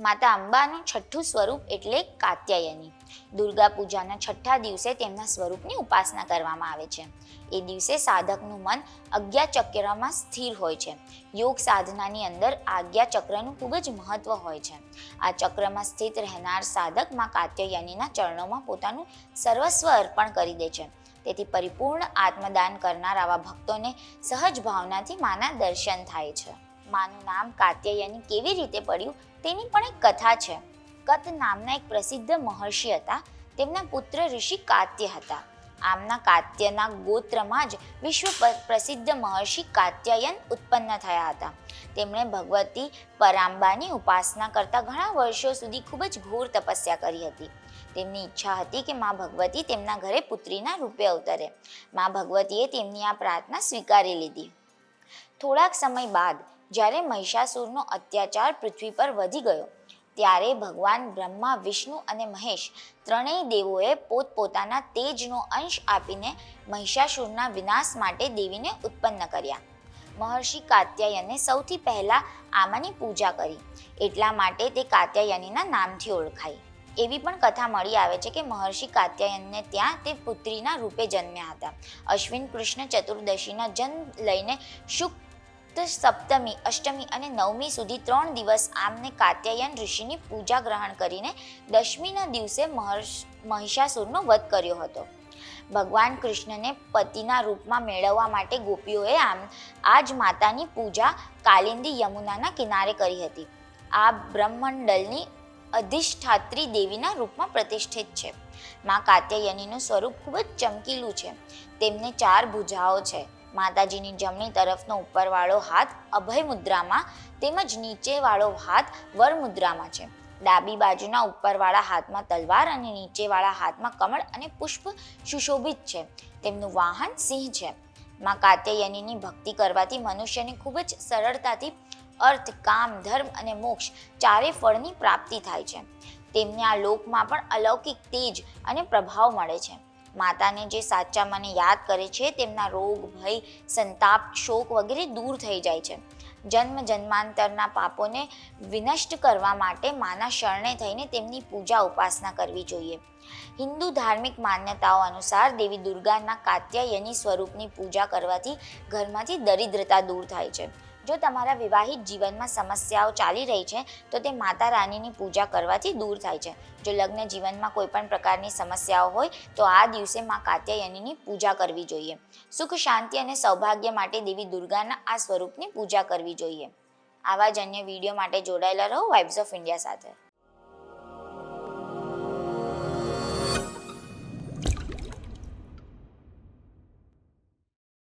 માતા અંબાનું છઠ્ઠું સ્વરૂપ એટલે કાત્યાયની. દુર્ગા પૂજાના છઠ્ઠા દિવસે તેમના સ્વરૂપની ઉપાસના કરવામાં આવે છે. એ દિવસે સાધકનું મન આજ્ઞા ચક્રમાં સ્થિર હોય છે. યોગ સાધનાની અંદર આજ્ઞા ચક્રનું ખૂબ જ મહત્વ હોય છે. આ ચક્રમાં સ્થિત રહેનાર સાધકમાં કાત્યાયનીના ચરણોમાં પોતાનું સર્વસ્વ અર્પણ કરી દે છે. તેથી પરિપૂર્ણ આત્મદાન કરનાર આવા ભક્તોને સહજ ભાવનાથી માના દર્શન થાય છે. માનું નામ કાત્યાયની કેવી રીતે પડ્યું તેની પણ એક કથા છે. કત નામના એક પ્રસિદ્ધ મહર્ષિ હતા. તેમના પુત્ર ઋષિ કાત્ય હતા. આમના કાત્યના ગોત્રમાં જ વિશ્વ પ્રસિદ્ધ મહર્ષિ કાત્યાયન ઉત્પન્ન થયા હતા. તેમણે ભગવતી પરાંબાની ઉપાસના કરતા ઘણા વર્ષો સુધી ખૂબ જ ઘોર તપસ્યા કરી હતી. તેમની ઈચ્છા હતી કે મા ભગવતી તેમના ઘરે પુત્રીના રૂપે અવતરે. મા ભગવતીએ તેમની આ પ્રાર્થના સ્વીકારી લીધી. થોડાક સમય બાદ જ્યારે મહિષાસુરનો અત્યાચાર પૃથ્વી પર વધી ગયો, ત્યારે ભગવાન બ્રહ્મા, વિષ્ણુ અને મહેશ ત્રણેય દેવોએ પોતપોતાના તેજનો અંશ આપીને મહિષાસુરના વિનાશ માટે દેવીને ઉત્પન્ન કર્યા. મહર્ષિ કાત્યાયને સૌથી પહેલા આમાંની પૂજા કરી, એટલા માટે તે કાત્યાયનીના નામથી ઓળખાઈ. એવી પણ કથા મળી આવે છે કે મહર્ષિ કાત્યાયનને ત્યાં તે પુત્રીના રૂપે જન્મ્યા હતા. અશ્વિન કૃષ્ણ ચતુર્દશીના જન્મ લઈને શુક્લ સપ્તમી અષ્ટમી અને નવમી સુધી ત્રણ દિવસ આમને કાત્યાયન ઋષિની પૂજા ગ્રહણ કરીને દશમીના દિવસે મહિષાસુરનો વધ કર્યો હતો. ભગવાન કૃષ્ણને પતિના રૂપમાં મેળવવા માટે ગોપીઓએ આમ આ જ માતાની પૂજા કાલિંદી યમુનાના કિનારે કરી હતી. આ બ્રહ્મંડલની અધિષ્ઠાત્રી દેવીના રૂપમાં પ્રતિષ્ઠિત છે. મા કાત્યાયનીનું સ્વરૂપ ખૂબ જ ચમકીલું છે. તેમને ચાર ભુજાઓ છે. માતાજીની જમણી તરફનો ઉપરવાળો હાથ અભય મુદ્રામાં તેમજ નીચેવાળો હાથ વર મુદ્રામાં છે. ડાબી બાજુના ઉપરવાળા હાથમાં તલવાર અને નીચેવાળા હાથમાં કમળ અને પુષ્પ સુશોભિત છે. તેમનું વાહન સિંહ છે. માં કાત્યયનીની ભક્તિ કરવાથી મનુષ્યને ખૂબ જ સરળતાથી અર્થ, કામ, ધર્મ અને મોક્ષ ચારે ફળની પ્રાપ્તિ થાય છે. તેમને આ લોકમાં પણ અલૌકિક તેજ અને પ્રભાવ મળે છે. માતાને જે સાચા મને યાદ કરે છે, તેમના રોગ, ભય, સંતાપ, શોક વગેરે દૂર થઈ જાય છે. જન્મ જન્માંતરના પાપોને વિનષ્ટ કરવા માટે માના શરણે થઈને તેમની પૂજા ઉપાસના કરવી જોઈએ. હિન્દુ ધાર્મિક માન્યતાઓ અનુસાર દેવી દુર્ગાના કાત્યાયની સ્વરૂપની પૂજા કરવાથી ઘરમાંથી દરિદ્રતા દૂર થાય છે. જો તમારા વિવાહિત જીવનમાં સમસ્યાઓ ચાલી રહી છે, તો તે માતા રાણીની પૂજા કરવાથી દૂર થાય છે. જો લગ્ન જીવનમાં કોઈ પણ પ્રકારની સમસ્યાઓ હોય, તો આ દિવસે માં કાત્યાયનીની પૂજા કરવી જોઈએ. સુખ, શાંતિ અને સૌભાગ્ય માટે દેવી દુર્ગાના આ સ્વરૂપની પૂજા કરવી જોઈએ. આવા જ અન્ય વીડિયો માટે જોડાયેલા રહો વાઇબ્સ ઓફ ઇન્ડિયા સાથે.